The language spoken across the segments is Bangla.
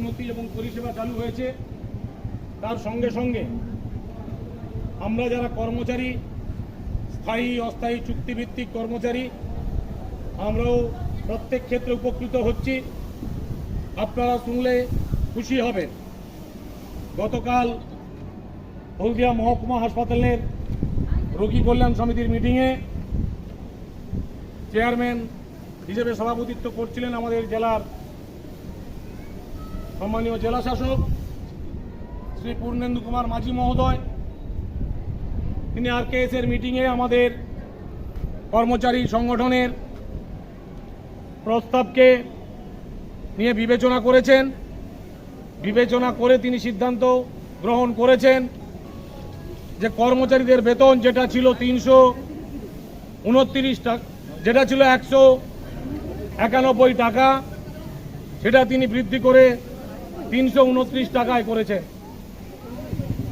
উন্নতি এবং পরিষেবা চালু হয়েছে, তার সঙ্গে সঙ্গে আমরা যারা কর্মচারী, স্থায়ী, অস্থায়ী চুক্তিভিত্তিক কর্মচারী, আমরাও প্রত্যেক ক্ষেত্রে উপকৃত হচ্ছি। আপনারা শুনলে খুশি হবেন। গতকাল হলদিয়া মহকুমা হাসপাতালের রোগী কল্যাণ সমিতির মিটিংয়ে চেয়ারম্যান হিসেবে সভাপতিত্ব করছিলেন আমাদের জেলার সম্মানীয় জেলা শাসক শ্রী পূর্ণেন্দু কুমার মাঝি মহোদয়, তিনি আর কে এর মিটিংয়ে আমাদের কর্মচারী সংগঠনের প্রস্তাবকে নিয়ে বিবেচনা করেছেন। বিবেচনা করে তিনি সিদ্ধান্ত গ্রহণ করেছেন যে কর্মচারীদের বেতন যেটা ছিল তিনশো উনত্রিশ টাকা, যেটা ছিল একশো একানব্বই টাকা, সেটা তিনি বৃদ্ধি করে তিনশো উনত্রিশ টাকায় করেছেন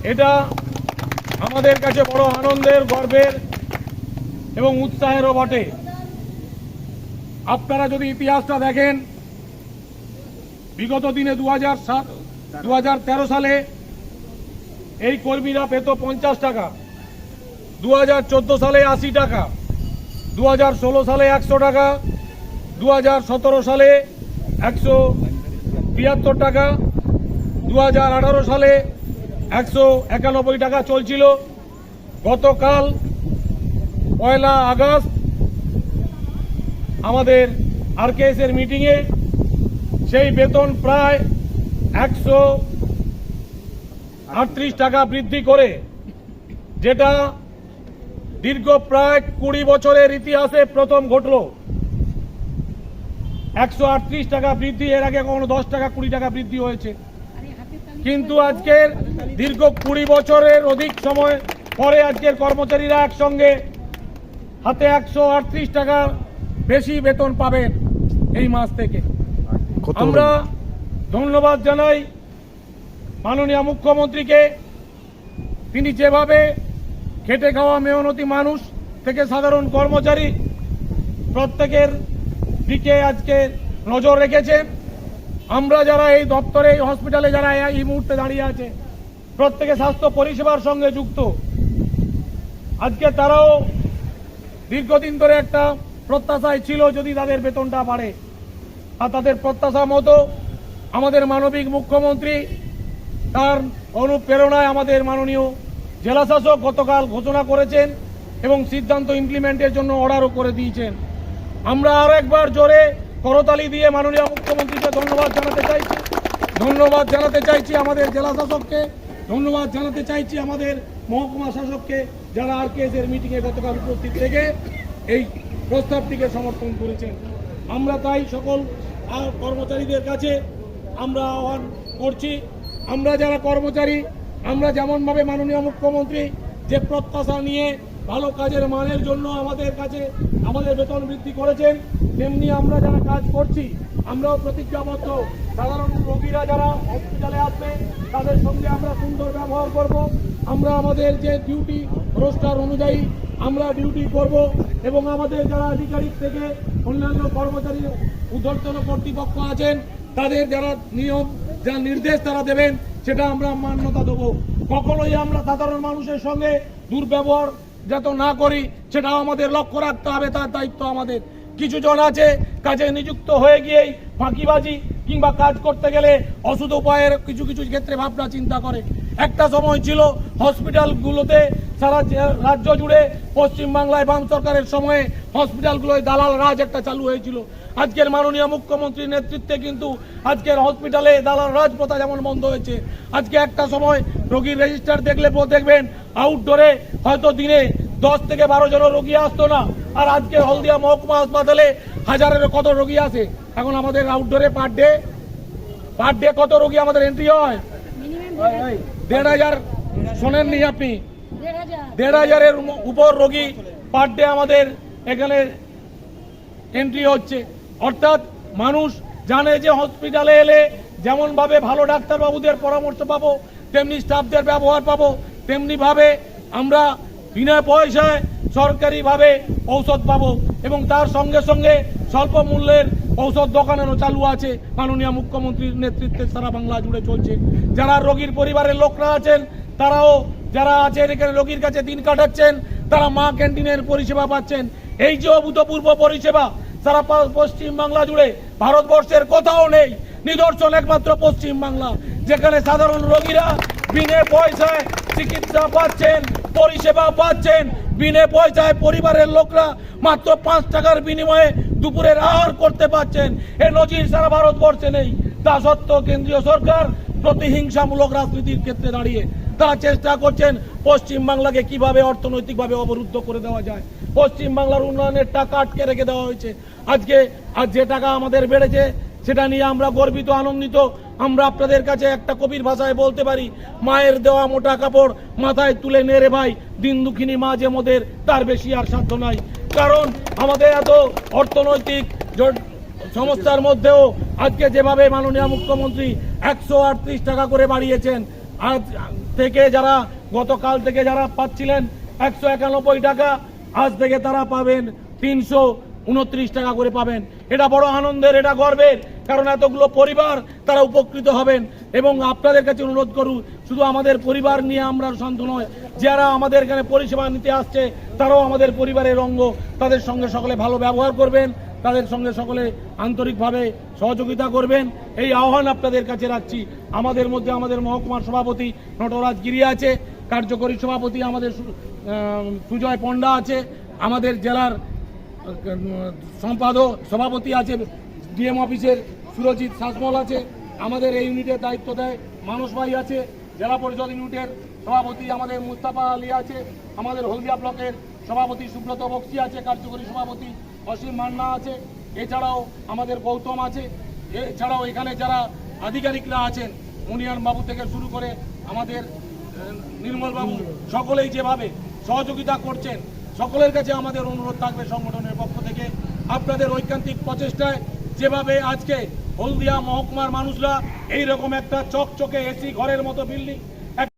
এটা আমাদের কাছে বড় আনন্দের, গর্বের এবং উৎসাহেরও বটে আপনারা যদি ইতিহাসটা দেখেন, বিগত দিনে দু হাজার সাত সালে এই কর্মীরা পেত পঞ্চাশ টাকা দু হাজার চোদ্দ সালে আশি টাকা দু হাজার ষোলো সালে একশো টাকা দু হাজার সতেরো সালে একশো তিয়াত্তর টাকা দু হাজার আঠারো সালে একশো একানব্বই টাকা চলছিল। গতকাল পয়লা আগস্ট আমাদের আর আরকেএস এর মিটিংয়ে সেই বেতন প্রায় একশো আটত্রিশ টাকা বৃদ্ধি করে, যেটা দীর্ঘ প্রায় কুড়ি বছরের ইতিহাসে প্রথম ঘটল। একশো আটত্রিশ টাকা বৃদ্ধি, এর আগে কখনো দশ টাকা কুড়ি টাকা বৃদ্ধি হয়েছে। কিন্তু আজকের দীর্ঘ কুড়ি বছরের অধিক সময় পরে আজকের কর্মচারীরা একসঙ্গে হাতে একশো আটত্রিশ টাকা বেশি বেতন পাবেন এই মাস থেকে। আমরা ধন্যবাদ জানাই মাননীয় মুখ্যমন্ত্রীকে। তিনি যেভাবে খেটে খাওয়া মেহনতি মানুষ থেকে সাধারণ কর্মচারী প্রত্যেকের দিকে আজকে নজর রেখেছেন। আমরা যারা এই দপ্তরে, এই হসপিটালে যারা এই মুহূর্তে দাঁড়িয়ে আছে, প্রত্যেকে স্বাস্থ্য পরিষেবার সঙ্গে যুক্ত। আজকে তারাও দীর্ঘদিন ধরে একটা প্রত্যাশায় ছিল যদি তাদের বেতনটা বাড়ে। আর তাদের প্রত্যাশা মতো আমাদের মানবিক মুখ্যমন্ত্রী তার অনুপ্রেরণায় আমাদের মাননীয় জেলাশাসক গতকাল ঘোষণা করেছেন এবং সিদ্ধান্ত ইমপ্লিমেন্টের জন্য অর্ডারও করে দিয়েছেন। আমরা আরও একবার জোরে করতালি দিয়ে মাননীয় মুখ্যমন্ত্রীকে ধন্যবাদ জানাতে চাইছি। ধন্যবাদ জানাতে চাইছি আমাদের জেলা শাসককে। ধন্যবাদ জানাতে চাইছি আমাদের মহকুমা শাসককে যারা আর কে এর মিটিংয়ে গতকাল উপস্থিত থেকে এই প্রস্তাবটিকে সমর্থন করেছেন। আমরা তাই সকল কর্মচারীদের কাছে আমরা আহ্বান করছি। আমরা যারা কর্মচারী, আমরা যেমনভাবে মাননীয় মুখ্যমন্ত্রী যে প্রত্যাশা নিয়ে ভালো কাজের মানের জন্য আমাদের কাছে আমাদের বেতন বৃদ্ধি করেছেন। তেমনি আমরা যারা কাজ করছি, আমরাও প্রতিজ্ঞাবদ্ধ। সাধারণ রোগীরা যারা হসপিটালে আসবে, তাদের সঙ্গে আমরা সুন্দর ব্যবহার করব। আমরা আমাদের যে ডিউটি রোস্টার অনুযায়ী আমরা ডিউটি করব এবং আমাদের যারা আধিকারিক থেকে অন্যান্য কর্মচারী উদ্ধর্তন কর্তৃপক্ষ আছেন, তাদের যারা নিয়ম, যা নির্দেশ তারা দেবেন, সেটা আমরা মান্যতা দেবো। কখনোই আমরা সাধারণ মানুষের সঙ্গে দুর্ব্যবহার যাতে না করি, সেটাও আমাদের লক্ষ্য রাখতে হবে, তার দায়িত্ব আমাদের। কিছু জন আছে, কাজে নিযুক্ত হয়ে গিয়েই ফাঁকিবাজি কিংবা কাজ করতে গেলে অসুধ উপায়ের কিছু কিছু ক্ষেত্রে ভাবনা চিন্তা করে। একটা সময় ছিল, হসপিটালগুলোতে সারা রাজ্য জুড়ে পশ্চিমবাংলায় বাম সরকারের সময়ে হসপিটালগুলোয় দালাল রাজ একটা চালু হয়েছিল। আজকের মাননীয় মুখ্যমন্ত্রীর নেতৃত্বে কিন্তু আজকের হসপিটালে দালাল রাজ প্রথা যেমন বন্ধ হয়েছে, আজকে একটা সময় রোগীর রেজিস্টার দেখলে দেখবেন আউটডোরে হয়তো দিনে দশ থেকে বারো জন রোগী আসতো না। আর আজকে হলদিয়া মহকুমা হাসপাতালে হাজারের কত রোগী আসে এখন আমাদের আউটডোরে পার ডে পার ডে কত রোগী আমাদের এন্ট্রি হয়? দেড় হাজার শোনেননি আপনি। দেড় হাজারের উপর রোগী পার ডে আমাদের এখানে এন্ট্রি হচ্ছে। অর্থাৎ মানুষ জানে যে হসপিটালে এলে যেমনভাবে ভালো ডাক্তারবাবুদের পরামর্শ পাবো, তেমনি স্টাফদের ব্যবহার পাবো, তেমনিভাবে আমরা বিনা পয়সায় সরকারিভাবে ঔষধ পাবো এবং তার সঙ্গে সঙ্গে স্বল্প মূল্যের ঔষধ দোকানেরও চালু আছে। মাননীয় মুখ্যমন্ত্রীর নেতৃত্বে সারা বাংলা জুড়ে চলছে। যারা রোগীর পরিবারের লোকরা আছেন, তারাও যারা আছেন, এখানে রোগীর কাছে দিন কাটাচ্ছেন, তারা মা ক্যান্টিনের পরিষেবা পাচ্ছেন। এই যে অভূতপূর্ব পরিষেবা সারা পশ্চিম বাংলা জুড়ে ভারতবর্ষের কোথাও নেই। নিদর্শন একমাত্র পশ্চিম বাংলা যেখানে সাধারণ রোগীরা বিনে পয়সায় চিকিৎসা পাচ্ছেন। পরিষেবা পাচ্ছেন। বিনে পয়সায় পরিবারের লোকরা মাত্র পাঁচ টাকার বিনিময়ে দুপুরের আহার করতে পাচ্ছেন। এ নজির সারা ভারতবর্ষে নেই। তা সত্ত্বেও কেন্দ্রীয় সরকার প্রতিহিংসামূলক রাজনীতির ক্ষেত্রে দাঁড়িয়ে তারা চেষ্টা করছেন পশ্চিম বাংলাকে কীভাবে অর্থনৈতিকভাবে অবরুদ্ধ করে দেওয়া যায়। পশ্চিম বাংলার উন্নয়নের টাকা আটকে রেখে দেওয়া হয়েছে। আজকে আজ যে টাকা আমাদের বেড়েছে সেটা নিয়ে আমরা গর্বিত, আনন্দিত। আমরা আপনাদের কাছে একটা কবির ভাষায় বলতে পারি, মায়ের দেওয়া মোটা কাপড় মাথায় তুলে নেড়ে ভাই, দিন দুঃখিনী মা যে মোদের, তার বেশি আর সাধ্য নাই। কারণ আমাদের এত অর্থনৈতিক সমস্যার মধ্যেও আজকে যেভাবে মাননীয় মুখ্যমন্ত্রী একশো আটত্রিশ টাকা করে বাড়িয়েছেন, আজ থেকে যারা, গতকাল থেকে যারা পাচ্ছিলেন একশো একানব্বই টাকা, আজ থেকে তারা পাবেন তিনশো উনত্রিশ টাকা করে পাবেন। এটা বড় আনন্দের, এটা গর্বের, কারণ এতগুলো পরিবার তারা উপকৃত হবেন। এবং আপনাদের কাছে অনুরোধ করু, শুধু আমাদের পরিবার নিয়ে আমরা শান্ত নয়, যারা আমাদের এখানে পরিষেবা নিতে আসছে, তারাও আমাদের পরিবারের অঙ্গ। তাদের সঙ্গে সকলে ভালো ব্যবহার করবেন, তাদের সঙ্গে সকলে আন্তরিকভাবে সহযোগিতা করবেন। এই আহ্বান আপনাদের কাছে রাখছি। আমাদের মধ্যে আমাদের মহকুমার সভাপতি নটরাজ গিরি আছে, কার্যকরী সভাপতি আমাদের সুজয় পণ্ডা আছে, আমাদের জেলার সম্পাদক, সভাপতি আছে ডিএম অফিসের সুরজিৎ শাসমল আছে, আমাদের এই ইউনিটের দায়িত্ব দেয়, মানস ভাই আছে, জেলা পরিষদ ইউনিটের সভাপতি আমাদের মুস্তাফা আলী আছে, আমাদের হলদিয়া ব্লকের সভাপতি সুব্রত বক্সি আছে, কার্যকরী সভাপতি অসীম মান্না আছে, এছাড়াও আমাদের গৌতম আছে, এছাড়াও এখানে যারা আধিকারিকরা আছেন মুনিয়ান বাবু থেকে শুরু করে আমাদের নির্মল বাবু সকলেই যেভাবে সহযোগিতা করছেন সকলের কাছে আমাদের অনুরোধ থাকবে সংগঠনের পক্ষ থেকে। আপনাদের ঐকান্তিক প্রচেষ্টায় যেভাবে আজকে হলদিয়া মহকুমার মানুষরা এই রকম একটা চকচকে এসি ঘরের মতো বিল্ডিং